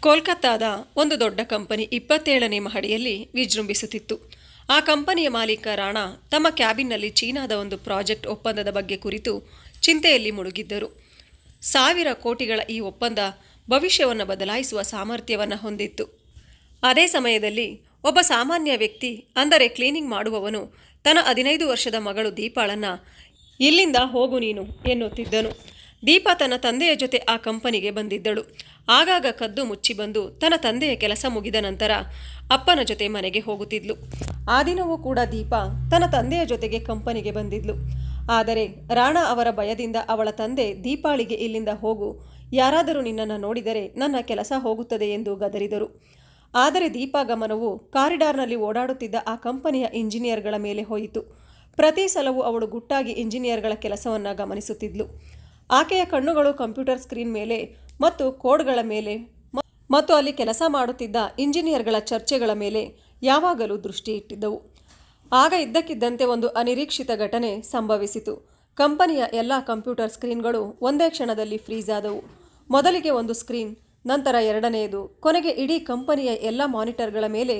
ಕೋಲ್ಕತ್ತಾದ ಒಂದು ದೊಡ್ಡ ಕಂಪನಿ ಇಪ್ಪತ್ತೇಳನೇ ಮಹಡಿಯಲ್ಲಿ ವಿಜೃಂಭಿಸುತ್ತಿತ್ತು. ಆ ಕಂಪನಿಯ ಮಾಲೀಕ ರಾಣಾ ತಮ್ಮ ಕ್ಯಾಬಿನ್ನಲ್ಲಿ ಚೀನಾದ ಒಂದು ಪ್ರಾಜೆಕ್ಟ್ ಒಪ್ಪಂದದ ಬಗ್ಗೆ ಕುರಿತು ಚಿಂತೆಯಲ್ಲಿ ಮುಳುಗಿದ್ದರು. ಸಾವಿರ ಕೋಟಿಗಳ ಈ ಒಪ್ಪಂದ ಭವಿಷ್ಯವನ್ನು ಬದಲಾಯಿಸುವ ಸಾಮರ್ಥ್ಯವನ್ನು ಹೊಂದಿತ್ತು. ಅದೇ ಸಮಯದಲ್ಲಿ ಒಬ್ಬ ಸಾಮಾನ್ಯ ವ್ಯಕ್ತಿ, ಅಂದರೆ ಕ್ಲೀನಿಂಗ್ ಮಾಡುವವನು, ತನ್ನ ಹದಿನೈದು ವರ್ಷದ ಮಗಳು ದೀಪಾಳನ್ನು ಇಲ್ಲಿಂದ ಹೋಗು ನೀನು ಎನ್ನುತ್ತಿದ್ದನು. ದೀಪಾ ತನ್ನ ತಂದೆಯ ಜೊತೆ ಆ ಕಂಪನಿಗೆ ಬಂದಿದ್ದಳು. ಆಗಾಗ ಕದ್ದು ಮುಚ್ಚಿ ಬಂದು ತನ್ನ ತಂದೆಯ ಕೆಲಸ ಮುಗಿದ ನಂತರ ಅಪ್ಪನ ಜೊತೆ ಮನೆಗೆ ಹೋಗುತ್ತಿದ್ಲು. ಆ ದಿನವೂ ಕೂಡ ದೀಪಾ ತನ್ನ ತಂದೆಯ ಜೊತೆಗೆ ಕಂಪನಿಗೆ ಬಂದಿದ್ಲು. ಆದರೆ ರಾಣಾ ಅವರ ಭಯದಿಂದ ಅವಳ ತಂದೆ ದೀಪಾಳಿಗೆ ಇಲ್ಲಿಂದ ಹೋಗು. ಯಾರಾದರೂ ನಿನ್ನನ್ನು ನೋಡಿದರೆ ನನ್ನ ಕೆಲಸ ಹೋಗುತ್ತದೆ ಎಂದು ಗದರಿದರು. ಆದರೆ ದೀಪಾ ಗಮನವು ಕಾರಿಡಾರ್ನಲ್ಲಿ ಓಡಾಡುತ್ತಿದ್ದ ಆ ಕಂಪನಿಯ ಇಂಜಿನಿಯರ್ಗಳ ಮೇಲೆ ಹೋಯಿತು. ಪ್ರತಿ ಸಲವೂ ಅವಳು ಗುಟ್ಟಾಗಿ ಇಂಜಿನಿಯರ್ಗಳ ಕೆಲಸವನ್ನು ಗಮನಿಸುತ್ತಿದ್ಲು. ಆಕೆಯ ಕಣ್ಣುಗಳು ಕಂಪ್ಯೂಟರ್ ಸ್ಕ್ರೀನ್ ಮೇಲೆ ಮತ್ತು ಕೋಡ್ಗಳ ಮೇಲೆ ಮತ್ತು ಅಲ್ಲಿ ಕೆಲಸ ಮಾಡುತ್ತಿದ್ದ ಇಂಜಿನಿಯರ್ಗಳ ಚರ್ಚೆಗಳ ಮೇಲೆ ಯಾವಾಗಲೂ ದೃಷ್ಟಿ ಇಟ್ಟಿದ್ದವು. ಆಗ ಇದ್ದಕ್ಕಿದ್ದಂತೆ ಒಂದು ಅನಿರೀಕ್ಷಿತ ಘಟನೆ ಸಂಭವಿಸಿತು. ಕಂಪನಿಯ ಎಲ್ಲ ಕಂಪ್ಯೂಟರ್ ಸ್ಕ್ರೀನ್ಗಳು ಒಂದೇ ಕ್ಷಣದಲ್ಲಿ ಫ್ರೀಸ್ ಆದವು. ಮೊದಲಿಗೆ ಒಂದು ಸ್ಕ್ರೀನ್, ನಂತರ ಎರಡನೆಯದು. ಕೊನೆಗೆ ಇಡೀ ಕಂಪನಿಯ ಎಲ್ಲ ಮಾನಿಟರ್ಗಳ ಮೇಲೆ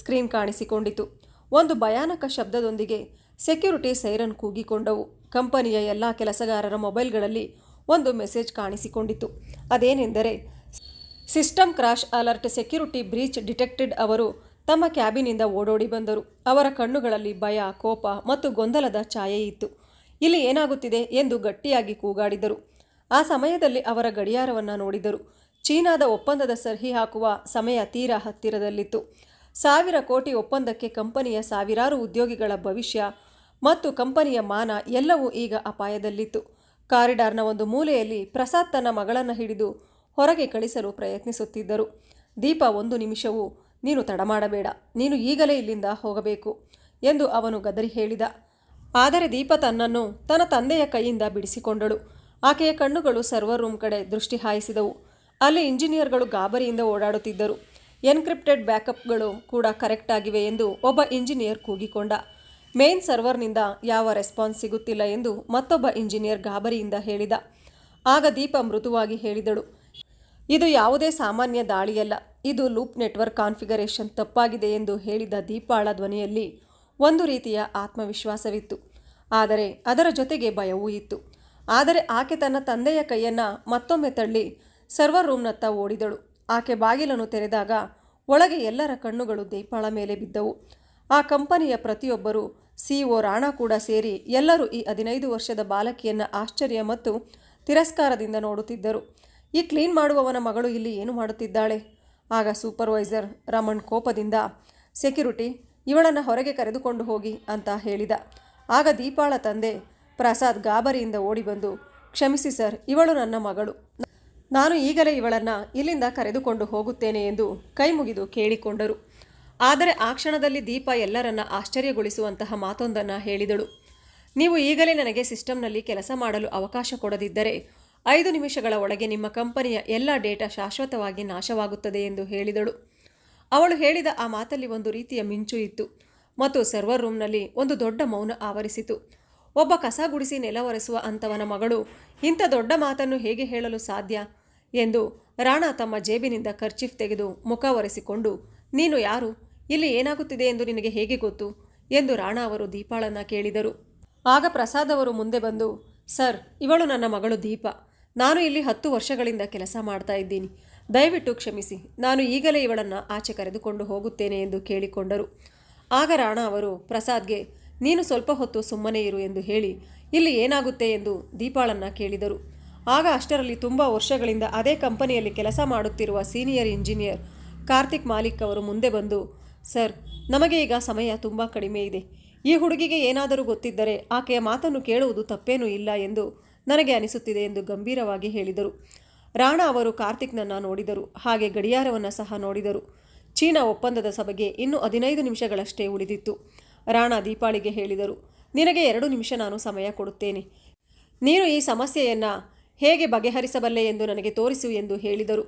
ಸ್ಕ್ರೀನ್ ಕಾಣಿಸಿಕೊಂಡಿತು. ಒಂದು ಭಯಾನಕ ಶಬ್ದದೊಂದಿಗೆ ಸೆಕ್ಯೂರಿಟಿ ಸೈರನ್ ಕೂಗಿಕೊಂಡವು. ಕಂಪನಿಯ ಎಲ್ಲ ಕೆಲಸಗಾರರ ಮೊಬೈಲ್ಗಳಲ್ಲಿ ಒಂದು ಮೆಸೇಜ್ ಕಾಣಿಸಿಕೊಂಡಿತು ಅದೇನೆಂದರೆ, system crash alert security breach detected ಅವರು ತಮ್ಮ ಕ್ಯಾಬಿನಿಂದ ಓಡೋಡಿ ಬಂದರು. ಅವರ ಕಣ್ಣುಗಳಲ್ಲಿ ಭಯ, ಕೋಪ ಮತ್ತು ಗೊಂದಲದ ಛಾಯೆ ಇತ್ತು. ಇಲ್ಲಿ ಏನಾಗುತ್ತಿದೆ ಎಂದು ಗಟ್ಟಿಯಾಗಿ ಕೂಗಾಡಿದರು. ಆ ಸಮಯದಲ್ಲಿ ಅವರ ಗಡಿಯಾರವನ್ನು ನೋಡಿದರು. ಚೀನಾದ ಒಪ್ಪಂದದ ಸಹಿ ಹಾಕುವ ಸಮಯ ತೀರಾ ಹತ್ತಿರದಲ್ಲಿತ್ತು. ಸಾವಿರ ಕೋಟಿ ಒಪ್ಪಂದಕ್ಕೆ ಕಂಪನಿಯ ಸಾವಿರಾರು ಉದ್ಯೋಗಿಗಳ ಭವಿಷ್ಯ ಮತ್ತು ಕಂಪನಿಯ ಮಾನ ಎಲ್ಲವೂ ಈಗ ಅಪಾಯದಲ್ಲಿತ್ತು. ಕಾರಿಡಾರ್ನ ಒಂದು ಮೂಲೆಯಲ್ಲಿ ಪ್ರಸಾದ್ ತನ್ನ ಮಗಳನ್ನು ಹಿಡಿದು ಹೊರಗೆ ಕಳಿಸಲು ಪ್ರಯತ್ನಿಸುತ್ತಿದ್ದರು. ದೀಪ, ಒಂದು ನಿಮಿಷವೂ, ನೀನು ತಡ ಮಾಡಬೇಡ. ನೀನು ಈಗಲೇ ಇಲ್ಲಿಂದ ಹೋಗಬೇಕು ಎಂದು ಅವನು ಗದರಿ ಹೇಳಿದ. ಆದರೆ ದೀಪ ತನ್ನನ್ನು ತನ್ನ ತಂದೆಯ ಕೈಯಿಂದ ಬಿಡಿಸಿಕೊಂಡಳು. ಆಕೆಯ ಕಣ್ಣುಗಳು ಸರ್ವರ್ ರೂಮ್ ಕಡೆ ದೃಷ್ಟಿ ಹಾಯಿಸಿದವು. ಅಲ್ಲಿ ಇಂಜಿನಿಯರ್ಗಳು ಗಾಬರಿಯಿಂದ ಓಡಾಡುತ್ತಿದ್ದರು. ಎನ್ಕ್ರಿಪ್ಟೆಡ್ ಬ್ಯಾಕಪ್ಗಳು ಕೂಡ ಕರೆಕ್ಟ್ ಆಗಿವೆ ಎಂದು ಒಬ್ಬ ಇಂಜಿನಿಯರ್ ಕೂಗಿಕೊಂಡ. ಮೇನ್ ಸರ್ವರ್ನಿಂದ ಯಾವ ರೆಸ್ಪಾನ್ಸ್ ಸಿಗುತ್ತಿಲ್ಲ ಎಂದು ಮತ್ತೊಬ್ಬ ಇಂಜಿನಿಯರ್ ಗಾಬರಿಯಿಂದ ಹೇಳಿದ. ಆಗ ದೀಪ ಮೃದುವಾಗಿ ಹೇಳಿದಳು, ಇದು ಯಾವುದೇ ಸಾಮಾನ್ಯ ದಾಳಿಯಲ್ಲ, ಇದು ಲೂಪ್ ನೆಟ್ವರ್ಕ್ ಕಾನ್ಫಿಗರೇಷನ್ ತಪ್ಪಾಗಿದೆ ಎಂದು ಹೇಳಿದ ದೀಪಾಳ ಧ್ವನಿಯಲ್ಲಿ ಒಂದು ರೀತಿಯ ಆತ್ಮವಿಶ್ವಾಸವಿತ್ತು. ಆದರೆ ಅದರ ಜೊತೆಗೆ ಭಯವೂ ಇತ್ತು. ಆದರೆ ಆಕೆ ತನ್ನ ತಂದೆಯ ಕೈಯನ್ನು ಮತ್ತೊಮ್ಮೆ ತಳ್ಳಿ ಸರ್ವರ್ ರೂಮ್ನತ್ತ ಓಡಿದಳು. ಆಕೆ ಬಾಗಿಲನ್ನು ತೆರೆದಾಗ ಒಳಗೆ ಎಲ್ಲರ ಕಣ್ಣುಗಳು ದೀಪಾಳ ಮೇಲೆ ಬಿದ್ದವು. ಆ ಕಂಪನಿಯ ಪ್ರತಿಯೊಬ್ಬರು ಸಿಇಒ ರಾಣಾ ಕೂಡ ಸೇರಿ ಎಲ್ಲರೂ ಈ ಹದಿನೈದು ವರ್ಷದ ಬಾಲಕಿಯನ್ನು ಆಶ್ಚರ್ಯ ಮತ್ತು ತಿರಸ್ಕಾರದಿಂದ ನೋಡುತ್ತಿದ್ದರು. ಈ ಕ್ಲೀನ್ ಮಾಡುವವನ ಮಗಳು ಇಲ್ಲಿ ಏನು ಮಾಡುತ್ತಿದ್ದಾಳೆ? ಆಗ ಸೂಪರ್ವೈಸರ್ ರಮಣ್ ಕೋಪದಿಂದ, ಸೆಕ್ಯುರಿಟಿ, ಇವಳನ್ನು ಹೊರಗೆ ಕರೆದುಕೊಂಡು ಹೋಗಿ ಅಂತ ಹೇಳಿದ. ಆಗ ದೀಪಾಳ ತಂದೆ ಪ್ರಸಾದ್ ಗಾಬರಿಯಿಂದ ಓಡಿ ಬಂದು ಕ್ಷಮಿಸಿ ಸರ್, ಇವಳು ನನ್ನ ಮಗಳು. ನಾನು ಈಗಲೇ ಇವಳನ್ನು ಇಲ್ಲಿಂದ ಕರೆದುಕೊಂಡು ಹೋಗುತ್ತೇನೆ ಎಂದು ಕೈ ಮುಗಿದು ಕೇಳಿಕೊಂಡರು. ಆದರೆ ಆ ಕ್ಷಣದಲ್ಲಿ ದೀಪ ಎಲ್ಲರನ್ನ ಆಶ್ಚರ್ಯಗೊಳಿಸುವಂತಹ ಮಾತೊಂದನ್ನು ಹೇಳಿದಳು. ನೀವು ಈಗಲೇ ನನಗೆ ಸಿಸ್ಟಮ್ನಲ್ಲಿ ಕೆಲಸ ಮಾಡಲು ಅವಕಾಶ ಕೊಡದಿದ್ದರೆ ಐದು ನಿಮಿಷಗಳ ಒಳಗೆ ನಿಮ್ಮ ಕಂಪನಿಯ ಎಲ್ಲ ಡೇಟಾ ಶಾಶ್ವತವಾಗಿ ನಾಶವಾಗುತ್ತದೆ ಎಂದು ಹೇಳಿದಳು. ಅವಳು ಹೇಳಿದ ಆ ಮಾತಲ್ಲಿ ಒಂದು ರೀತಿಯ ಮಿಂಚು ಇತ್ತು ಮತ್ತು ಸರ್ವರ್ ರೂಮ್ನಲ್ಲಿ ಒಂದು ದೊಡ್ಡ ಮೌನ ಆವರಿಸಿತು. ಒಬ್ಬ ಕಸ ಗುಡಿಸಿ ನೆಲ ಒರೆಸುವ ಅಂಥವನ ಮಗಳು, ಇಂಥ ದೊಡ್ಡ ಮಾತನ್ನು ಹೇಗೆ ಹೇಳಲು ಸಾಧ್ಯ? ಎಂದು ರಾಣಾ ತಮ್ಮ ಜೇಬಿನಿಂದ ಕರ್ಚಿಫ್ ತೆಗೆದು ಮುಖ ಒರೆಸಿಕೊಂಡು ನೀನು ಯಾರು? ಇಲ್ಲಿ ಏನಾಗುತ್ತಿದೆ ಎಂದು ನಿನಗೆ ಹೇಗೆ ಗೊತ್ತು? ಎಂದು ರಾಣಾ ಅವರು ದೀಪಾಳನ್ನ ಕೇಳಿದರು. ಆಗ ಪ್ರಸಾದ್ ಅವರು ಮುಂದೆ ಬಂದು, ಸರ್, ಇವಳು ನನ್ನ ಮಗಳು ದೀಪ. ನಾನು ಇಲ್ಲಿ ಹತ್ತು ವರ್ಷಗಳಿಂದ ಕೆಲಸ ಮಾಡ್ತಾ ಇದ್ದೀನಿ. ದಯವಿಟ್ಟು ಕ್ಷಮಿಸಿ. ನಾನು ಈಗಲೇ ಇವಳನ್ನು ಆಚೆ ಕರೆದುಕೊಂಡು ಹೋಗುತ್ತೇನೆ ಎಂದು ಕೇಳಿಕೊಂಡರು. ಆಗ ರಾಣಾ ಅವರು ಪ್ರಸಾದ್ಗೆ, ನೀನು ಸ್ವಲ್ಪ ಹೊತ್ತು ಸುಮ್ಮನೆ ಇರು ಎಂದು ಹೇಳಿ, ಇಲ್ಲಿ ಏನಾಗುತ್ತೆ ಎಂದು ದೀಪಾಳನ್ನ ಕೇಳಿದರು. ಆಗ ಅಷ್ಟರಲ್ಲಿ ತುಂಬ ವರ್ಷಗಳಿಂದ ಅದೇ ಕಂಪನಿಯಲ್ಲಿ ಕೆಲಸ ಮಾಡುತ್ತಿರುವ ಸೀನಿಯರ್ ಇಂಜಿನಿಯರ್ ಕಾರ್ತಿಕ್ ಮಾಲಿಕ್ ಅವರು ಮುಂದೆ ಬಂದು, ಸರ್, ನಮಗೆ ಈಗ ಸಮಯ ತುಂಬ ಕಡಿಮೆ ಇದೆ. ಈ ಹುಡುಗಿಗೆ ಏನಾದರೂ ಗೊತ್ತಿದ್ದರೆ ಆಕೆಯ ಮಾತನ್ನು ಕೇಳುವುದು ತಪ್ಪೇನೂ ಇಲ್ಲ ಎಂದು ನನಗೆ ಅನಿಸುತ್ತಿದೆ ಎಂದು ಗಂಭೀರವಾಗಿ ಹೇಳಿದರು. ರಾಣಾ ಅವರು ಕಾರ್ತಿಕ್ನನ್ನು ನೋಡಿದರು, ಹಾಗೆ ಗಡಿಯಾರವನ್ನು ಸಹ ನೋಡಿದರು. ಚೀನಾ ಒಪ್ಪಂದದ ಸಭೆಗೆ ಇನ್ನೂ ಹದಿನೈದು ನಿಮಿಷಗಳಷ್ಟೇ ಉಳಿದಿತ್ತು. ರಾಣಾ ದೀಪಾಳಿಗೆ ಹೇಳಿದರು, ನಿನಗೆ ಎರಡು ನಿಮಿಷ ನಾನು ಸಮಯ ಕೊಡುತ್ತೇನೆ. ನೀನು ಈ ಸಮಸ್ಯೆಯನ್ನು ಹೇಗೆ ಬಗೆಹರಿಸಬಲ್ಲೆ ಎಂದು ನನಗೆ ತೋರಿಸು ಎಂದು ಹೇಳಿದರು.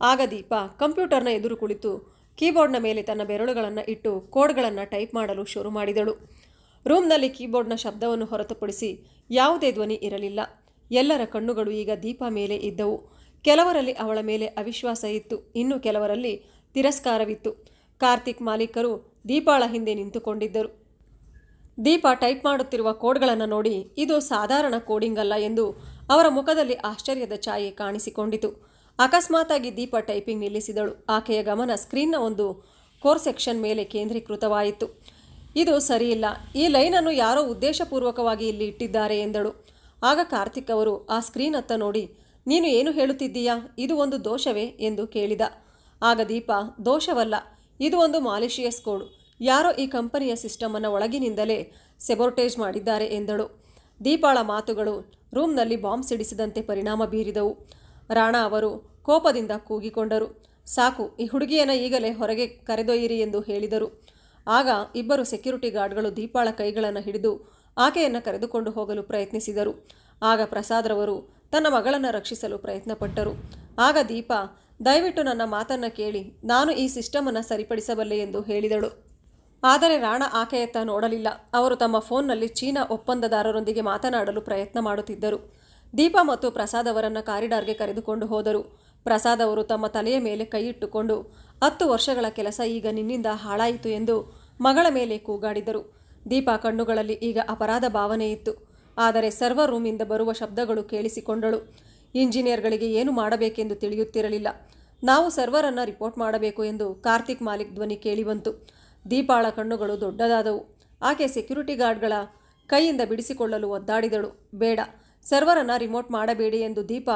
ಆಗ ದೀಪ ಕಂಪ್ಯೂಟರ್ನ ಎದುರು ಕುಳಿತು ಕೀಬೋರ್ಡ್ನ ಮೇಲೆ ತನ್ನ ಬೆರಳುಗಳನ್ನು ಇಟ್ಟು ಕೋಡ್ಗಳನ್ನು ಟೈಪ್ ಮಾಡಲು ಶುರು ಮಾಡಿದಳು. ರೂಮ್ನಲ್ಲಿ ಕೀಬೋರ್ಡ್ನ ಶಬ್ದವನ್ನು ಹೊರತುಪಡಿಸಿ ಯಾವುದೇ ಧ್ವನಿ ಇರಲಿಲ್ಲ. ಎಲ್ಲರ ಕಣ್ಣುಗಳು ಈಗ ದೀಪ ಮೇಲೆ ಇದ್ದವು. ಕೆಲವರಲ್ಲಿ ಅವಳ ಮೇಲೆ ಅವಿಶ್ವಾಸ ಇತ್ತು. ಇನ್ನು ಕೆಲವರಲ್ಲಿ ತಿರಸ್ಕಾರವಿತ್ತು. ಕಾರ್ತಿಕ್ ಮಾಲೀಕರು ದೀಪಾಳ ಹಿಂದೆ ನಿಂತುಕೊಂಡಿದ್ದರು. ದೀಪ ಟೈಪ್ ಮಾಡುತ್ತಿರುವ ಕೋಡ್ಗಳನ್ನು ನೋಡಿ ಇದು ಸಾಧಾರಣ ಕೋಡಿಂಗ್ ಅಲ್ಲ ಎಂದು ಅವರ ಮುಖದಲ್ಲಿ ಆಶ್ಚರ್ಯದ ಛಾಯೆ ಕಾಣಿಸಿಕೊಂಡಿತು. ಅಕಸ್ಮಾತಾಗಿ ದೀಪ ಟೈಪಿಂಗ್ ನಿಲ್ಲಿಸಿದಳು. ಆಕೆಯ ಗಮನ ಸ್ಕ್ರೀನ್ನ ಒಂದು ಕೋರ್ ಸೆಕ್ಷನ್ ಮೇಲೆ ಕೇಂದ್ರೀಕೃತವಾಯಿತು. ಇದು ಸರಿಯಿಲ್ಲ. ಈ ಲೈನನ್ನು ಯಾರೋ ಉದ್ದೇಶಪೂರ್ವಕವಾಗಿ ಇಲ್ಲಿ ಇಟ್ಟಿದ್ದಾರೆ ಎಂದಳು. ಆಗ ಕಾರ್ತಿಕ್ ಅವರು, ಆ ಸ್ಕ್ರೀನ್ ಅತ್ತ ನೋಡಿ, ನೀನು ಏನು ಹೇಳುತ್ತಿದ್ದೀಯಾ? ಇದು ಒಂದು ದೋಷವೇ? ಎಂದು ಕೇಳಿದ. ಆಗ ದೀಪ, ದೋಷವಲ್ಲ, ಇದು ಒಂದು ಮಾಲಿಷಿಯಸ್ ಕೋಡ್. ಯಾರೋ ಈ ಕಂಪನಿಯ ಸಿಸ್ಟಮನ್ನು ಒಳಗಿನಿಂದಲೇ ಸೆಬೋರ್ಟೇಜ್ ಮಾಡಿದ್ದಾರೆ, ಎಂದಳು. ದೀಪಾಳ ಮಾತುಗಳು ರೂಮ್ನಲ್ಲಿ ಬಾಂಬ್ ಸಿಡಿಸಿದಂತೆ ಪರಿಣಾಮ ಬೀರಿದವು. ರಾಣಾ ಅವರು ಕೋಪದಿಂದ ಕೂಗಿಕೊಂಡರು. ಸಾಕು, ಈ ಹುಡುಗಿಯನ್ನು ಈಗಲೇ ಹೊರಗೆ ಕರೆದೊಯ್ಯಿರಿ ಎಂದು ಹೇಳಿದರು. ಆಗ ಇಬ್ಬರು ಸೆಕ್ಯೂರಿಟಿ ಗಾರ್ಡ್ಗಳು ದೀಪಾಳ ಕೈಗಳನ್ನು ಹಿಡಿದು ಆಕೆಯನ್ನು ಕರೆದುಕೊಂಡು ಹೋಗಲು ಪ್ರಯತ್ನಿಸಿದರು. ಆಗ ಪ್ರಸಾದ್ರವರು ತನ್ನ ಮಗಳನ್ನು ರಕ್ಷಿಸಲು ಪ್ರಯತ್ನಪಟ್ಟರು. ಆಗ ದೀಪ, ದಯವಿಟ್ಟು ನನ್ನ ಮಾತನ್ನು ಕೇಳಿ, ನಾನು ಈ ಸಿಸ್ಟಮನ್ನು ಸರಿಪಡಿಸಬಲ್ಲೆ ಎಂದು ಹೇಳಿದಳು. ಆದರೆ ರಾಣಾ ಆಕೆಯತ್ತ ನೋಡಲಿಲ್ಲ. ಅವರು ತಮ್ಮ ಫೋನ್ನಲ್ಲಿ ಚೀನಾ ಒಪ್ಪಂದದಾರರೊಂದಿಗೆ ಮಾತನಾಡಲು ಪ್ರಯತ್ನ ಮಾಡುತ್ತಿದ್ದರು. ದೀಪ ಮತ್ತು ಪ್ರಸಾದ್ ಅವರನ್ನು ಕಾರಿಡಾರ್ಗೆ ಕರೆದುಕೊಂಡು ಹೋದರು. ಪ್ರಸಾದ್ ಅವರು ತಮ್ಮ ತಲೆಯ ಮೇಲೆ ಕೈಯಿಟ್ಟುಕೊಂಡು ಹತ್ತು ವರ್ಷಗಳ ಕೆಲಸ ಈಗ ನಿನ್ನಿಂದ ಹಾಳಾಯಿತು ಎಂದು ಮಗಳ ಮೇಲೆ ಕೂಗಾಡಿದರು. ದೀಪ ಕಣ್ಣುಗಳಲ್ಲಿ ಈಗ ಅಪರಾಧ ಭಾವನೆ ಇತ್ತು. ಆದರೆ ಸರ್ವರ್ ರೂಮಿಂದ ಬರುವ ಶಬ್ದಗಳು ಕೇಳಿಸಿಕೊಂಡಳು. ಇಂಜಿನಿಯರ್ಗಳಿಗೆ ಏನು ಮಾಡಬೇಕೆಂದು ತಿಳಿಯುತ್ತಿರಲಿಲ್ಲ. ನಾವು ಸರ್ವರನ್ನು ರಿಪೋರ್ಟ್ ಮಾಡಬೇಕು ಎಂದು ಕಾರ್ತಿಕ್ ಮಾಲಿಕ್ ಧ್ವನಿ ಕೇಳಿಬಂತು. ದೀಪಾಳ ಕಣ್ಣುಗಳು ದೊಡ್ಡದಾದವು. ಆಕೆ ಸೆಕ್ಯೂರಿಟಿ ಗಾರ್ಡ್ಗಳ ಕೈಯಿಂದ ಬಿಡಿಸಿಕೊಳ್ಳಲು ಒದ್ದಾಡಿದಳು. ಬೇಡ. ಸರ್ವರನ್ನು ರಿಮೋಟ್ ಮಾಡಬೇಡಿ ಎಂದು ದೀಪ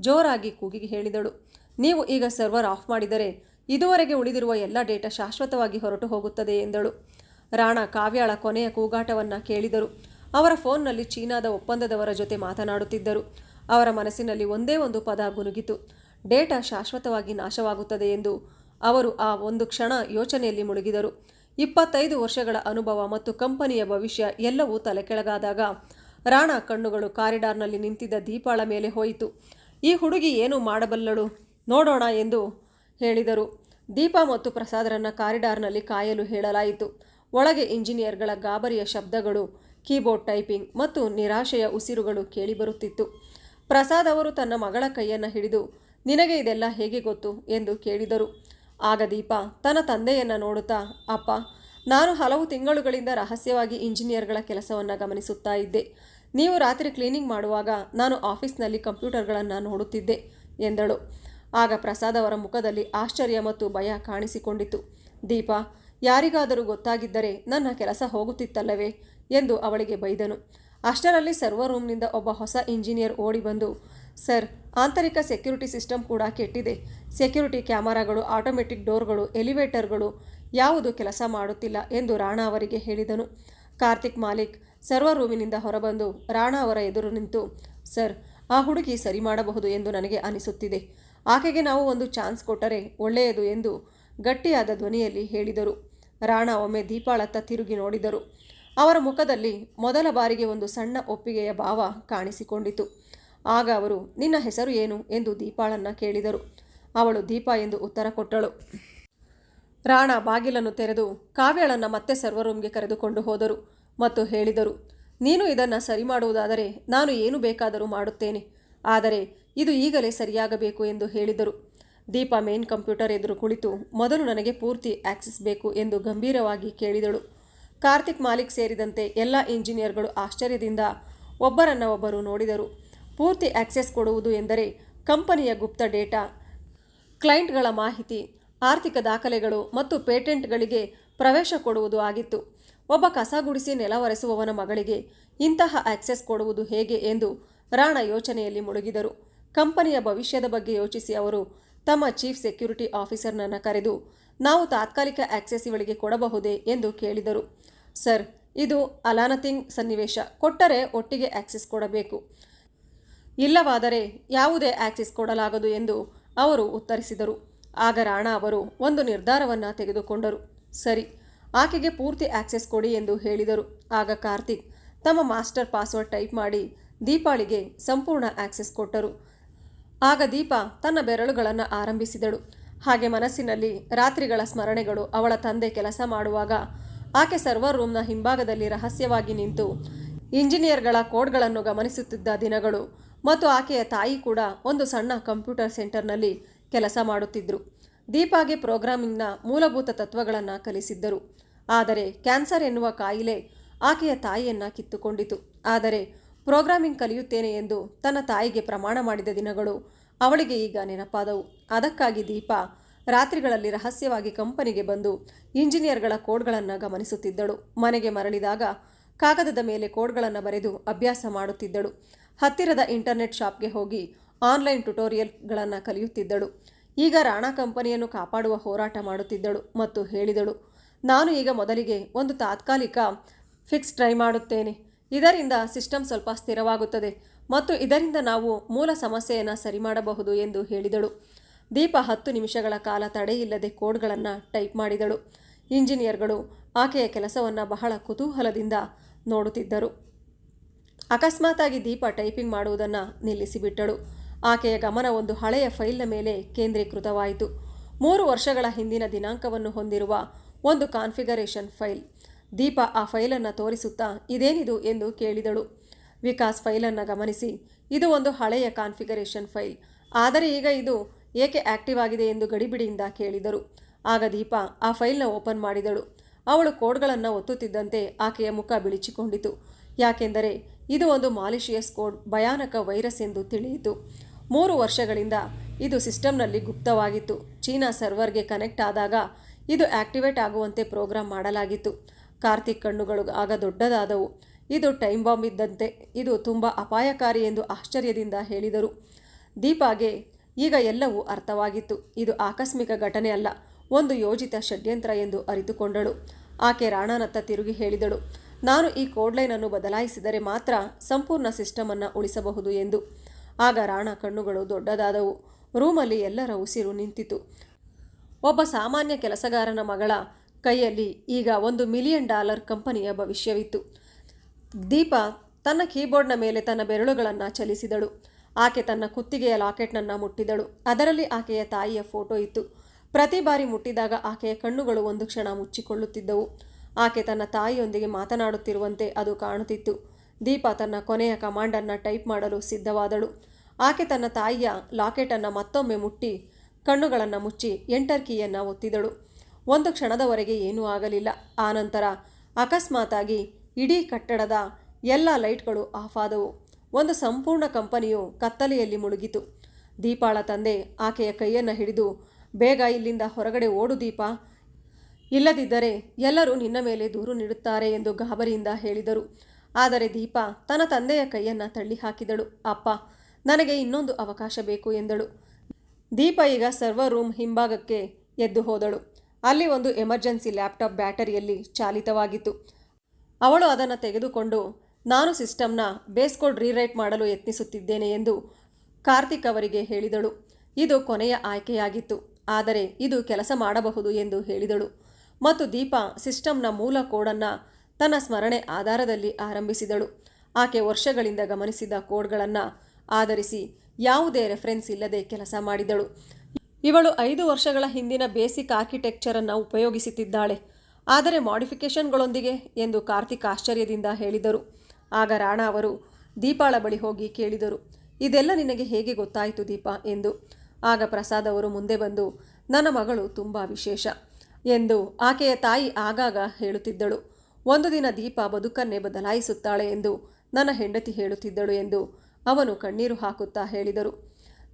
ಜೋರಾಗಿ ಕೂಗಿ ಹೇಳಿದಳು. ನೀವು ಈಗ ಸರ್ವರ್ ಆಫ್ ಮಾಡಿದರೆ ಇದುವರೆಗೆ ಉಳಿದಿರುವ ಎಲ್ಲ ಡೇಟಾ ಶಾಶ್ವತವಾಗಿ ಹೊರಟು ಹೋಗುತ್ತದೆ ಎಂದಳು. ರಾಣಾ ಕಾವ್ಯಾಳ ಕೊನೆಯ ಕೂಗಾಟವನ್ನು ಕೇಳಿದರು. ಅವರ ಫೋನ್ನಲ್ಲಿ ಚೀನಾದ ಒಪ್ಪಂದದವರ ಜೊತೆ ಮಾತನಾಡುತ್ತಿದ್ದರು. ಅವರ ಮನಸ್ಸಿನಲ್ಲಿ ಒಂದೇ ಒಂದು ಪದ ಗುನುಗಿತು. ಡೇಟಾ ಶಾಶ್ವತವಾಗಿ ನಾಶವಾಗುತ್ತದೆ ಎಂದು ಅವರು ಆ ಒಂದು ಕ್ಷಣ ಯೋಚನೆಯಲ್ಲಿ ಮುಳುಗಿದರು. ಇಪ್ಪತ್ತೈದು ವರ್ಷಗಳ ಅನುಭವ ಮತ್ತು ಕಂಪನಿಯ ಭವಿಷ್ಯ ಎಲ್ಲವೂ ತಲೆಕೆಳಗಾದಾಗ ರಾಣಾ ಕಣ್ಣುಗಳು ಕಾರಿಡಾರ್ನಲ್ಲಿ ನಿಂತಿದ್ದ ದೀಪಾಳ ಮೇಲೆ ಹೋಯಿತು. ಈ ಹುಡುಗಿ ಏನು ಮಾಡಬಲ್ಲಳು? ನೋಡೋಣ ಎಂದು ಹೇಳಿದರು. ದೀಪ ಮತ್ತು ಪ್ರಸಾದರನ್ನು ಕಾರಿಡಾರ್ನಲ್ಲಿ ಕಾಯಲು ಹೇಳಲಾಯಿತು. ಒಳಗೆ ಇಂಜಿನಿಯರ್ಗಳ ಗಾಬರಿಯ ಶಬ್ದಗಳು, ಕೀಬೋರ್ಡ್ ಟೈಪಿಂಗ್ ಮತ್ತು ನಿರಾಶೆಯ ಉಸಿರುಗಳು ಕೇಳಿಬರುತ್ತಿತ್ತು. ಪ್ರಸಾದ್ ಅವರು ತನ್ನ ಮಗಳ ಕೈಯನ್ನು ಹಿಡಿದು, ನಿನಗೆ ಇದೆಲ್ಲ ಹೇಗೆ ಗೊತ್ತು? ಎಂದು ಕೇಳಿದರು. ಆಗ ದೀಪ, ತನ್ನ ತಂದೆಯನ್ನು ನೋಡುತ್ತಾ? ಅಪ್ಪ, ನಾನು ಹಲವು ತಿಂಗಳುಗಳಿಂದ ರಹಸ್ಯವಾಗಿ ಇಂಜಿನಿಯರ್ಗಳ ಕೆಲಸವನ್ನು ಗಮನಿಸುತ್ತಾ ಇದ್ದೆ. ನೀವು ರಾತ್ರಿ ಕ್ಲೀನಿಂಗ್ ಮಾಡುವಾಗ ನಾನು ಆಫೀಸ್ನಲ್ಲಿ ಕಂಪ್ಯೂಟರ್ಗಳನ್ನು ನೋಡುತ್ತಿದ್ದೆ ಎಂದಳು. ಆಗ ಪ್ರಸಾದ್ ಅವರ ಮುಖದಲ್ಲಿ ಆಶ್ಚರ್ಯ ಮತ್ತು ಭಯ ಕಾಣಿಸಿಕೊಂಡಿತು. ದೀಪ, ಯಾರಿಗಾದರೂ ಗೊತ್ತಾಗಿದ್ದರೆ ನನ್ನ ಕೆಲಸ ಹೋಗುತ್ತಿತ್ತಲ್ಲವೇ? ಎಂದು ಅವಳಿಗೆ ಬೈದನು. ಅಷ್ಟರಲ್ಲಿ ಸರ್ವರ್ ರೂಮ್ನಿಂದ ಒಬ್ಬ ಹೊಸ ಇಂಜಿನಿಯರ್ ಓಡಿ ಬಂದು, ಸರ್, ಆಂತರಿಕ ಸೆಕ್ಯೂರಿಟಿ ಸಿಸ್ಟಮ್ ಕೂಡ ಕೆಟ್ಟಿದೆ. ಸೆಕ್ಯೂರಿಟಿ ಕ್ಯಾಮರಾಗಳು, ಆಟೋಮೆಟಿಕ್ ಡೋರ್ಗಳು, ಎಲಿವೇಟರ್ಗಳು ಯಾವುದು ಕೆಲಸ ಮಾಡುತ್ತಿಲ್ಲ ಎಂದು ರಾಣಾ ಅವರಿಗೆ ಹೇಳಿದನು. ಕಾರ್ತಿಕ್ ಮಾಲಿಕ್ ಸರ್ವರ್ ರೂಮಿನಿಂದ ಹೊರಬಂದು ರಾಣಾ ಅವರ ಎದುರು ನಿಂತು, ಸರ್, ಆ ಹುಡುಗಿ ಸರಿ ಮಾಡಬಹುದು ಎಂದು ನನಗೆ ಅನಿಸುತ್ತಿದೆ. ಆಕೆಗೆ ನಾವು ಒಂದು ಚಾನ್ಸ್ ಕೊಟ್ಟರೆ ಒಳ್ಳೆಯದು ಎಂದು ಗಟ್ಟಿಯಾದ ಧ್ವನಿಯಲ್ಲಿ ಹೇಳಿದರು. ರಾಣಾ ಒಮ್ಮೆ ದೀಪಾಳತ್ತ ತಿರುಗಿ ನೋಡಿದರು. ಅವರ ಮುಖದಲ್ಲಿ ಮೊದಲ ಬಾರಿಗೆ ಒಂದು ಸಣ್ಣ ಒಪ್ಪಿಗೆಯ ಭಾವ ಕಾಣಿಸಿಕೊಂಡಿತು. ಆಗ ಅವರು, ನಿನ್ನ ಹೆಸರು ಏನು? ಎಂದು ದೀಪಾಳನ್ನ ಕೇಳಿದರು. ಅವಳು, ದೀಪ ಎಂದು ಉತ್ತರ ಕೊಟ್ಟಳು. ರಾಣಾ ಬಾಗಿಲನ್ನು ತೆರೆದು ಕಾವ್ಯಳನ್ನು ಮತ್ತೆ ಸರ್ವರೂಮ್ಗೆ ಕರೆದುಕೊಂಡು ಹೋದರು. ಮತ್ತು ಹೇಳಿದರು, ನೀನು ಇದನ್ನು ಸರಿ ಮಾಡುವುದಾದರೆ ನಾನು ಏನು ಬೇಕಾದರೂ ಮಾಡುತ್ತೇನೆ. ಆದರೆ ಇದು ಈಗಲೇ ಸರಿಯಾಗಬೇಕು ಎಂದು ಹೇಳಿದರು. ದೀಪ ಮೇನ್ ಕಂಪ್ಯೂಟರ್ ಎದುರು ಕುಳಿತು ಮೊದಲು ನನಗೆ ಪೂರ್ತಿ ಆಕ್ಸೆಸ್ ಬೇಕು ಎಂದು ಗಂಭೀರವಾಗಿ ಕೇಳಿದಳು. ಕಾರ್ತಿಕ್ ಮಾಲಿಕ್ ಸೇರಿದಂತೆ ಎಲ್ಲ ಇಂಜಿನಿಯರ್ಗಳು ಆಶ್ಚರ್ಯದಿಂದ ಒಬ್ಬರನ್ನ ಒಬ್ಬರು ನೋಡಿದರು. ಪೂರ್ತಿ ಆಕ್ಸೆಸ್ ಕೊಡುವುದು ಎಂದರೆ ಕಂಪನಿಯ ಗುಪ್ತ ಡೇಟಾ, ಕ್ಲೈಂಟ್ಗಳ ಮಾಹಿತಿ, ಆರ್ಥಿಕ ದಾಖಲೆಗಳು ಮತ್ತು ಪೇಟೆಂಟ್ಗಳಿಗೆ ಪ್ರವೇಶ ಕೊಡುವುದು ಆಗಿತ್ತು. ಒಬ್ಬ ಕಸ ಗುಡಿಸಿ ನೆಲ ಒರೆಸುವವನ ಮಗಳಿಗೆ ಇಂತಹ ಆಕ್ಸೆಸ್ ಕೊಡುವುದು ಹೇಗೆ ಎಂದು ರಾಣ ಯೋಚನೆಯಲ್ಲಿ ಮುಳುಗಿದರು. ಕಂಪನಿಯ ಭವಿಷ್ಯದ ಬಗ್ಗೆ ಯೋಚಿಸಿ ಅವರು, ತಮ್ಮ ಚೀಫ್ ಸೆಕ್ಯೂರಿಟಿ ಆಫೀಸರ್ನನ್ನು ಕರೆದು, ನಾವು ತಾತ್ಕಾಲಿಕ ಆಕ್ಸೆಸ್ ಇವಳಿಗೆ ಕೊಡಬಹುದೇ ಎಂದು ಕೇಳಿದರು. ಸರ್, ಇದು ಅಲಾನತಿಂಗ್ ಸನ್ನಿವೇಶ. ಕೊಟ್ಟರೆ ಒಟ್ಟಿಗೆ ಆಕ್ಸೆಸ್ ಕೊಡಬೇಕು. ಇಲ್ಲವಾದರೆ ಯಾವುದೇ ಆಕ್ಸೆಸ್ ಕೊಡಲಾಗದು ಎಂದು ಅವರು ಉತ್ತರಿಸಿದರು. ಆಗ ರಾಣಾ ಅವರು ಒಂದು ನಿರ್ಧಾರವನ್ನು ತೆಗೆದುಕೊಂಡರು. ಸರಿ. ಆಕೆಗೆ ಪೂರ್ತಿ ಆಕ್ಸೆಸ್ ಕೊಡಿ ಎಂದು ಹೇಳಿದರು. ಆಗ ಕಾರ್ತಿಕ್ ತಮ್ಮ ಮಾಸ್ಟರ್ ಪಾಸ್ವರ್ಡ್ ಟೈಪ್ ಮಾಡಿ ದೀಪಾಳಿಗೆ ಸಂಪೂರ್ಣ ಆಕ್ಸೆಸ್ ಕೊಟ್ಟರು. ಆಗ ದೀಪ ತನ್ನ ಬೆರಳುಗಳನ್ನು ಆರಂಭಿಸಿದಳು. ಹಾಗೆ ಮನಸ್ಸಿನಲ್ಲಿ ರಾತ್ರಿಗಳ ಸ್ಮರಣೆಗಳು ಅವಳ ತಂದೆ ಕೆಲಸ ಮಾಡುವಾಗ ಆಕೆ ಸರ್ವರ್ ರೂಮ್ನ ಹಿಂಭಾಗದಲ್ಲಿ ರಹಸ್ಯವಾಗಿ ನಿಂತು ಇಂಜಿನಿಯರ್ಗಳ ಕೋಡ್ಗಳನ್ನು ಗಮನಿಸುತ್ತಿದ್ದ ದಿನಗಳು ಮತ್ತು ಆಕೆಯ ತಾಯಿ ಕೂಡ ಒಂದು ಸಣ್ಣ ಕಂಪ್ಯೂಟರ್ ಸೆಂಟರ್ನಲ್ಲಿ ಕೆಲಸ ಮಾಡುತ್ತಿದ್ದರು ದೀಪಾಗೆ ಪ್ರೋಗ್ರಾಮಿಂಗ್ನ ಮೂಲಭೂತ ತತ್ವಗಳನ್ನು ಕಲಿಸಿದ್ದರು. ಆದರೆ ಕ್ಯಾನ್ಸರ್ ಎನ್ನುವ ಕಾಯಿಲೆ ಆಕೆಯ ತಾಯಿಯನ್ನು ಕಿತ್ತುಕೊಂಡಿತು. ಆದರೆ ಪ್ರೋಗ್ರಾಮಿಂಗ್ ಕಲಿಯುತ್ತೇನೆ ಎಂದು ತನ್ನ ತಾಯಿಗೆ ಪ್ರಮಾಣ ಮಾಡಿದ ದಿನಗಳು ಅವಳಿಗೆ ಈಗ ನೆನಪಾದವು. ಅದಕ್ಕಾಗಿ ದೀಪ ರಾತ್ರಿಗಳಲ್ಲಿ ರಹಸ್ಯವಾಗಿ ಕಂಪನಿಗೆ ಬಂದು ಇಂಜಿನಿಯರ್ಗಳ ಕೋಡ್ಗಳನ್ನು ಗಮನಿಸುತ್ತಿದ್ದಳು. ಮನೆಗೆ ಮರಳಿದಾಗ ಕಾಗದದ ಮೇಲೆ ಕೋಡ್ಗಳನ್ನು ಬರೆದು ಅಭ್ಯಾಸ ಮಾಡುತ್ತಿದ್ದಳು. ಹತ್ತಿರದ ಇಂಟರ್ನೆಟ್ ಶಾಪ್ಗೆ ಹೋಗಿ ಆನ್ಲೈನ್ ಟ್ಯುಟೋರಿಯಲ್ಗಳನ್ನು ಕಲಿಯುತ್ತಿದ್ದಳು. ಈಗ ರಾಣಾ ಕಂಪನಿಯನ್ನು ಕಾಪಾಡುವ ಹೋರಾಟ ಮಾಡುತ್ತಿದ್ದಳು ಮತ್ತು ಹೇಳಿದಳು, ನಾನು ಈಗ ಮೊದಲಿಗೆ ಒಂದು ತಾತ್ಕಾಲಿಕ ಫಿಕ್ಸ್ ಟ್ರೈ ಮಾಡುತ್ತೇನೆ. ಇದರಿಂದ ಸಿಸ್ಟಮ್ ಸ್ವಲ್ಪ ಸ್ಥಿರವಾಗುತ್ತದೆ ಮತ್ತು ಇದರಿಂದ ನಾವು ಮೂಲ ಸಮಸ್ಯೆಯನ್ನು ಸರಿ ಮಾಡಬಹುದು ಎಂದು ಹೇಳಿದಳು. ದೀಪ ಹತ್ತು ನಿಮಿಷಗಳ ಕಾಲ ತಡೆಯಿಲ್ಲದೆ ಕೋಡ್ಗಳನ್ನು ಟೈಪ್ ಮಾಡಿದಳು. ಇಂಜಿನಿಯರ್ಗಳು ಆಕೆಯ ಕೆಲಸವನ್ನು ಬಹಳ ಕುತೂಹಲದಿಂದ ನೋಡುತ್ತಿದ್ದರು. ಅಕಸ್ಮಾತಾಗಿ ದೀಪ ಟೈಪಿಂಗ್ ಮಾಡುವುದನ್ನು ನಿಲ್ಲಿಸಿಬಿಟ್ಟಳು. ಆಕೆಯ ಗಮನ ಒಂದು ಹಳೆಯ ಫೈಲ್ನ ಮೇಲೆ ಕೇಂದ್ರೀಕೃತವಾಯಿತು. ಮೂರು ವರ್ಷಗಳ ಹಿಂದಿನ ದಿನಾಂಕವನ್ನು ಹೊಂದಿರುವ ಒಂದು ಕಾನ್ಫಿಗರೇಷನ್ ಫೈಲ್. ದೀಪ ಆ ಫೈಲನ್ನು ತೋರಿಸುತ್ತಾ, ಇದೇನಿದು? ಎಂದು ಕೇಳಿದಳು. ವಿಕಾಸ್ ಫೈಲನ್ನು ಗಮನಿಸಿ, ಇದು ಒಂದು ಹಳೆಯ ಕಾನ್ಫಿಗರೇಷನ್ ಫೈಲ್. ಆದರೆ ಈಗ ಇದು ಏಕೆ ಆಕ್ಟಿವ್ ಆಗಿದೆ ಎಂದು ಗಡಿಬಿಡಿಯಿಂದ ಕೇಳಿದರು. ಆಗ ದೀಪ ಆ ಫೈಲ್ನ ಓಪನ್ ಮಾಡಿದಳು. ಅವಳು ಕೋಡ್ಗಳನ್ನು ಒತ್ತುತ್ತಿದ್ದಂತೆ ಆಕೆಯ ಮುಖ ಬಿಳಿಚಿಕೊಂಡಿತು. ಯಾಕೆಂದರೆ ಇದು ಒಂದು ಮಾಲಿಷಿಯಸ್ ಕೋಡ್, ಭಯಾನಕ ವೈರಸ್ ಎಂದು ತಿಳಿಯಿತು. ಮೂರು ವರ್ಷಗಳಿಂದ ಇದು ಸಿಸ್ಟಮ್ನಲ್ಲಿ ಗುಪ್ತವಾಗಿತ್ತು. ಚೀನಾ ಸರ್ವರ್ಗೆ ಕನೆಕ್ಟ್ ಆದಾಗ ಇದು ಆಕ್ಟಿವೇಟ್ ಆಗುವಂತೆ ಪ್ರೋಗ್ರಾಮ್ ಮಾಡಲಾಗಿತ್ತು. ಕಾರ್ತಿಕ್ ಕಣ್ಣುಗಳು ಆಗ ದೊಡ್ಡದಾದವು. ಇದು ಟೈಮ್ ಬಾಂಬ್ ಇದ್ದಂತೆ. ಇದು ತುಂಬ ಅಪಾಯಕಾರಿ ಎಂದು ಆಶ್ಚರ್ಯದಿಂದ ಹೇಳಿದರು. ದೀಪಾಗೆ ಈಗ ಎಲ್ಲವೂ ಅರ್ಥವಾಗಿತ್ತು. ಇದು ಆಕಸ್ಮಿಕ ಘಟನೆ ಅಲ್ಲ, ಒಂದು ಯೋಜಿತ ಷಡ್ಯಂತ್ರ ಎಂದು ಅರಿತುಕೊಂಡಳು. ಆಕೆ ರಾಣಾನತ್ತ ತಿರುಗಿ ಹೇಳಿದಳು, ನಾನು ಈ ಕೋಡ್ಲೈನನ್ನು ಬದಲಾಯಿಸಿದರೆ ಮಾತ್ರ ಸಂಪೂರ್ಣ ಸಿಸ್ಟಮನ್ನು ಉಳಿಸಬಹುದು ಎಂದು. ಆಗ ರಾಣ ಕಣ್ಣುಗಳು ದೊಡ್ಡದಾದವು. ರೂಮಲ್ಲಿ ಎಲ್ಲರ ಉಸಿರು ನಿಂತಿತು. ಒಬ್ಬ ಸಾಮಾನ್ಯ ಕೆಲಸಗಾರನ ಮಗಳ ಕೈಯಲ್ಲಿ ಈಗ ಒಂದು ಮಿಲಿಯನ್ ಡಾಲರ್ ಕಂಪನಿಯ ಭವಿಷ್ಯವಿತ್ತು. ದೀಪ ತನ್ನ ಕೀಬೋರ್ಡ್ನ ಮೇಲೆ ತನ್ನ ಬೆರಳುಗಳನ್ನು ಚಲಿಸಿದಳು. ಆಕೆ ತನ್ನ ಕುತ್ತಿಗೆಯ ಲಾಕೆಟ್ನನ್ನು ಮುಟ್ಟಿದಳು. ಅದರಲ್ಲಿ ಆಕೆಯ ತಾಯಿಯ ಫೋಟೋ ಇತ್ತು. ಪ್ರತಿ ಬಾರಿ ಮುಟ್ಟಿದಾಗ ಆಕೆಯ ಕಣ್ಣುಗಳು ಒಂದು ಕ್ಷಣ ಮುಚ್ಚಿಕೊಳ್ಳುತ್ತಿದ್ದವು. ಆಕೆ ತನ್ನ ತಾಯಿಯೊಂದಿಗೆ ಮಾತನಾಡುತ್ತಿರುವಂತೆ ಅದು ಕಾಣುತ್ತಿತ್ತು. ದೀಪ ತನ್ನ ಕೊನೆಯ ಕಮಾಂಡನ್ನು ಟೈಪ್ ಮಾಡಲು ಸಿದ್ಧವಾದಳು. ಆಕೆ ತನ್ನ ತಾಯಿಯ ಲಾಕೆಟನ್ನು ಮತ್ತೊಮ್ಮೆ ಮುಟ್ಟಿ, ಕಣ್ಣುಗಳನ್ನು ಮುಚ್ಚಿ ಎಂಟರ್ ಕೀಯನ್ನು ಒತ್ತಿದಳು. ಒಂದು ಕ್ಷಣದವರೆಗೆ ಏನೂ ಆಗಲಿಲ್ಲ. ಆನಂತರ ಅಕಸ್ಮಾತಾಗಿ ಇಡೀ ಕಟ್ಟಡದ ಎಲ್ಲ ಲೈಟ್ಗಳು ಆಫ್ ಆದವು. ಒಂದು ಸಂಪೂರ್ಣ ಕಂಪನಿಯು ಕತ್ತಲೆಯಲ್ಲಿ ಮುಳುಗಿತು. ದೀಪಾಳ ತಂದೆ ಆಕೆಯ ಕೈಯನ್ನು ಹಿಡಿದು, ಬೇಗ ಇಲ್ಲಿಂದ ಹೊರಗಡೆ ಓಡು ದೀಪ. ಇಲ್ಲದಿದ್ದರೆ ಎಲ್ಲರೂ ನಿನ್ನ ಮೇಲೆ ದೂರು ನೀಡುತ್ತಾರೆ ಎಂದು ಗಾಬರಿಯಿಂದ ಹೇಳಿದರು. ಆದರೆ ದೀಪ ತನ್ನ ತಂದೆಯ ಕೈಯನ್ನು ತಳ್ಳಿ ಹಾಕಿದಳು ಅಪ್ಪ, ನನಗೆ ಇನ್ನೊಂದು ಅವಕಾಶ ಬೇಕು ಎಂದಳು. ದೀಪ ಈಗ ಸರ್ವರ್ ರೂಮ್ ಹಿಂಭಾಗಕ್ಕೆ ಎದ್ದು ಹೋದಳು. ಅಲ್ಲಿ ಒಂದು ಎಮರ್ಜೆನ್ಸಿ ಲ್ಯಾಪ್ಟಾಪ್ ಬ್ಯಾಟರಿಯಲ್ಲಿ ಚಾಲಿತವಾಗಿತ್ತು. ಅವಳು ಅದನ್ನು ತೆಗೆದುಕೊಂಡು, ನಾನು ಸಿಸ್ಟಮ್ನ ಬೇಸ್ ಕೋಡ್ ರೀರೈಟ್ ಮಾಡಲು ಯತ್ನಿಸುತ್ತಿದ್ದೇನೆ ಎಂದು ಕಾರ್ತಿಕ್ ಅವರಿಗೆ ಹೇಳಿದಳು. ಇದು ಕೊನೆಯ ಆಯ್ಕೆಯಾಗಿತ್ತು. ಆದರೆ ಇದು ಕೆಲಸ ಮಾಡಬಹುದು ಎಂದು ಹೇಳಿದಳು. ಮತ್ತು ದೀಪ ಸಿಸ್ಟಮ್ನ ಮೂಲ ಕೋಡನ್ನು ತನ್ನ ಸ್ಮರಣೆ ಆಧಾರದಲ್ಲಿ ಆರಂಭಿಸಿದಳು. ಆಕೆ ವರ್ಷಗಳಿಂದ ಗಮನಿಸಿದ ಕೋಡ್ಗಳನ್ನು ಆಧರಿಸಿ ಯಾವುದೇ ರೆಫರೆನ್ಸ್ ಇಲ್ಲದೆ ಕೆಲಸ ಮಾಡಿದಳು. ಇವಳು ಐದು ವರ್ಷಗಳ ಹಿಂದಿನ ಬೇಸಿಕ್ ಆರ್ಕಿಟೆಕ್ಚರನ್ನು ಉಪಯೋಗಿಸುತ್ತಿದ್ದಾಳೆ. ಆದರೆ ಮಾಡಿಫಿಕೇಷನ್ಗಳೊಂದಿಗೆ ಎಂದು ಕಾರ್ತಿಕ್ ಆಶ್ಚರ್ಯದಿಂದ ಹೇಳಿದರು. ಆಗ ರಾಣಾ ಅವರು ದೀಪಾಳ ಬಳಿ ಹೋಗಿ ಕೇಳಿದರು, ಇದೆಲ್ಲ ನಿನಗೆ ಹೇಗೆ ಗೊತ್ತಾಯಿತು ದೀಪ? ಎಂದು. ಆಗ ಪ್ರಸಾದ್ ಅವರು ಮುಂದೆ ಬಂದು, ನನ್ನ ಮಗಳು ತುಂಬ ವಿಶೇಷ ಎಂದು ಆಕೆಯ ತಾಯಿ ಆಗಾಗ ಹೇಳುತ್ತಿದ್ದಳು. ಒಂದು ದಿನ ದೀಪ ಬದುಕನ್ನೇ ಬದಲಾಯಿಸುತ್ತಾಳೆ ಎಂದು ನನ್ನ ಹೆಂಡತಿ ಹೇಳುತ್ತಿದ್ದಳು ಎಂದು ಅವನು ಕಣ್ಣೀರು ಹಾಕುತ್ತಾ ಹೇಳಿದರು.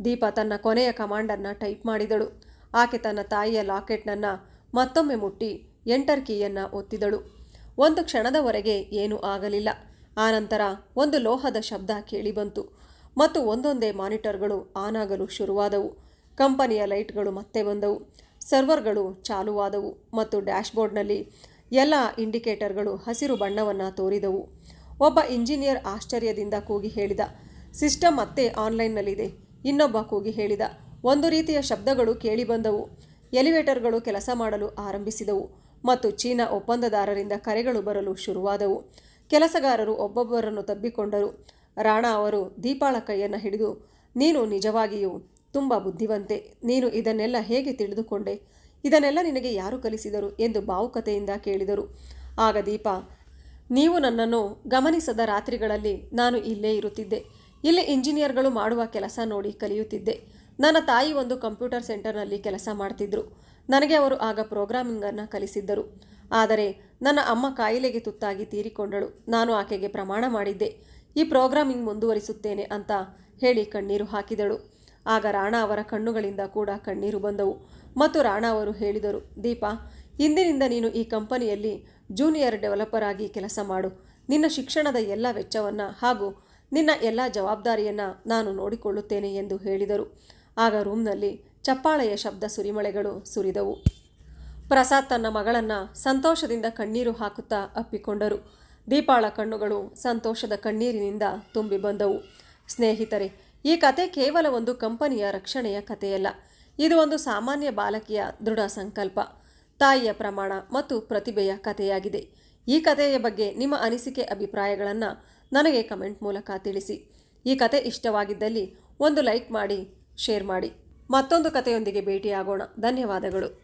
ದೀಪ ತನ್ನ ಕೊನೆಯ ಕಮಾಂಡನ್ನು ಟೈಪ್ ಮಾಡಿದಳು. ಆಕೆ ತನ್ನ ತಾಯಿಯ ಲಾಕೆಟ್ನನ್ನು ಮತ್ತೊಮ್ಮೆ ಮುಟ್ಟಿ ಎಂಟರ್ ಕೀಯನ್ನು ಒತ್ತಿದಳು. ಒಂದು ಕ್ಷಣದವರೆಗೆ ಏನೂ ಆಗಲಿಲ್ಲ. ಆನಂತರ ಒಂದು ಲೋಹದ ಶಬ್ದ ಕೇಳಿಬಂತು. ಮತ್ತು ಒಂದೊಂದೇ ಮಾನಿಟರ್ಗಳು ಆನ್ ಆಗಲು ಶುರುವಾದವು. ಕಂಪನಿಯ ಲೈಟ್ಗಳು ಮತ್ತೆ ಬಂದವು. ಸರ್ವರ್ಗಳು ಚಾಲುವಾದವು ಮತ್ತು ಡ್ಯಾಶ್ಬೋರ್ಡ್ನಲ್ಲಿ ಎಲ್ಲ ಇಂಡಿಕೇಟರ್ಗಳು ಹಸಿರು ಬಣ್ಣವನ್ನು ತೋರಿದವು. ಒಬ್ಬ ಇಂಜಿನಿಯರ್ ಆಶ್ಚರ್ಯದಿಂದ ಕೂಗಿ ಹೇಳಿದ, ಸಿಸ್ಟಮ್ ಮತ್ತೆ ಆನ್ಲೈನ್ನಲ್ಲಿದೆ, ಇನ್ನೊಬ್ಬ ಕೂಗಿ ಹೇಳಿದ, ಒಂದು ರೀತಿಯ ಶಬ್ದಗಳು ಕೇಳಿಬಂದವು. ಎಲಿವೇಟರ್ಗಳು ಕೆಲಸ ಮಾಡಲು ಆರಂಭಿಸಿದವು ಮತ್ತು ಚೀನಾ ಒಪ್ಪಂದದಾರರಿಂದ ಕರೆಗಳು ಬರಲು ಶುರುವಾದವು. ಕೆಲಸಗಾರರು ಒಬ್ಬೊಬ್ಬರನ್ನು ತಬ್ಬಿಕೊಂಡರು. ರಾಣಾ ಅವರು ದೀಪಾಳ ಕೈಯನ್ನು ಹಿಡಿದು, ನೀನು ನಿಜವಾಗಿಯೂ ತುಂಬ ಬುದ್ಧಿವಂತೆ. ನೀನು ಇದನ್ನೆಲ್ಲ ಹೇಗೆ ತಿಳಿದುಕೊಂಡೆ? ಇದನ್ನೆಲ್ಲ ನಿನಗೆ ಯಾರು ಕಲಿಸಿದರು ಎಂದು ಭಾವುಕತೆಯಿಂದ ಕೇಳಿದರು. ಆಗ ದೀಪ, ನೀವು ನನ್ನನ್ನು ಗಮನಿಸದ ರಾತ್ರಿಗಳಲ್ಲಿ ನಾನು ಇಲ್ಲೇ ಇರುತ್ತಿದ್ದೆ. ಇಲ್ಲಿ ಇಂಜಿನಿಯರ್ಗಳು ಮಾಡುವ ಕೆಲಸ ನೋಡಿ ಕಲಿಯುತ್ತಿದ್ದೆ. ನನ್ನ ತಾಯಿ ಒಂದು ಕಂಪ್ಯೂಟರ್ ಸೆಂಟರ್ನಲ್ಲಿ ಕೆಲಸ ಮಾಡ್ತಿದ್ರು. ನನಗೆ ಅವರು ಆಗ ಪ್ರೋಗ್ರಾಮಿಂಗನ್ನು ಕಲಿಸಿದ್ದರು. ಆದರೆ ನನ್ನ ಅಮ್ಮ ಕಾಯಿಲೆಗೆ ತುತ್ತಾಗಿ ತೀರಿಕೊಂಡಳು. ನಾನು ಆಕೆಗೆ ಪ್ರಮಾಣ ಮಾಡಿದ್ದೆ. ಈ ಪ್ರೋಗ್ರಾಮಿಂಗ್ ಮುಂದುವರಿಸುತ್ತೇನೆ ಅಂತ ಹೇಳಿ ಕಣ್ಣೀರು ಹಾಕಿದಳು. ಆಗ ರಾಣಾ ಅವರ ಕಣ್ಣುಗಳಿಂದ ಕೂಡ ಕಣ್ಣೀರು ಬಂದವು. ಮತ್ತು ರಾಣಾ ಅವರು ಹೇಳಿದರು, ದೀಪಾ, ಇಂದಿನಿಂದ ನೀನು ಈ ಕಂಪನಿಯಲ್ಲಿ ಜೂನಿಯರ್ ಡೆವಲಪರ್ ಆಗಿ ಕೆಲಸ ಮಾಡು. ನಿನ್ನ ಶಿಕ್ಷಣದ ಎಲ್ಲ ವೆಚ್ಚವನ್ನು ಹಾಗೂ ನಿನ್ನ ಎಲ್ಲ ಜವಾಬ್ದಾರಿಯನ್ನು ನಾನು ನೋಡಿಕೊಳ್ಳುತ್ತೇನೆ ಎಂದು ಹೇಳಿದರು. ಆಗ ರೂಮ್ನಲ್ಲಿ ಚಪ್ಪಾಳೆಯ ಶಬ್ದ ಸುರಿಮಳೆಗಳು ಸುರಿದವು. ಪ್ರಸಾದ್ ತನ್ನ ಮಗಳನ್ನು ಸಂತೋಷದಿಂದ ಕಣ್ಣೀರು ಹಾಕುತ್ತಾ ಅಪ್ಪಿಕೊಂಡರು. ದೀಪಾಳ ಕಣ್ಣುಗಳು ಸಂತೋಷದ ಕಣ್ಣೀರಿನಿಂದ ತುಂಬಿ ಬಂದವು. ಸ್ನೇಹಿತರೆ, ಈ ಕತೆ ಕೇವಲ ಒಂದು ಕಂಪನಿಯ ರಕ್ಷಣೆಯ ಕಥೆಯಲ್ಲ. ಇದು ಒಂದು ಸಾಮಾನ್ಯ ಬಾಲಕಿಯ ದೃಢ ಸಂಕಲ್ಪ, ತಾಯಿಯ ಪ್ರಮಾಣ ಮತ್ತು ಪ್ರತಿಭೆಯ ಕಥೆಯಾಗಿದೆ. ಈ ಕಥೆಯ ಬಗ್ಗೆ ನಿಮ್ಮ ಅನಿಸಿಕೆ ಅಭಿಪ್ರಾಯಗಳನ್ನು ನನಗೆ ಕಮೆಂಟ್ ಮೂಲಕ ತಿಳಿಸಿ. ಈ ಕತೆ ಇಷ್ಟವಾಗಿದ್ದಲ್ಲಿ ಒಂದು ಲೈಕ್ ಮಾಡಿ, ಶೇರ್ ಮಾಡಿ. ಮತ್ತೊಂದು ಕಥೆಯೊಂದಿಗೆ ಭೇಟಿಯಾಗೋಣ. ಧನ್ಯವಾದಗಳು.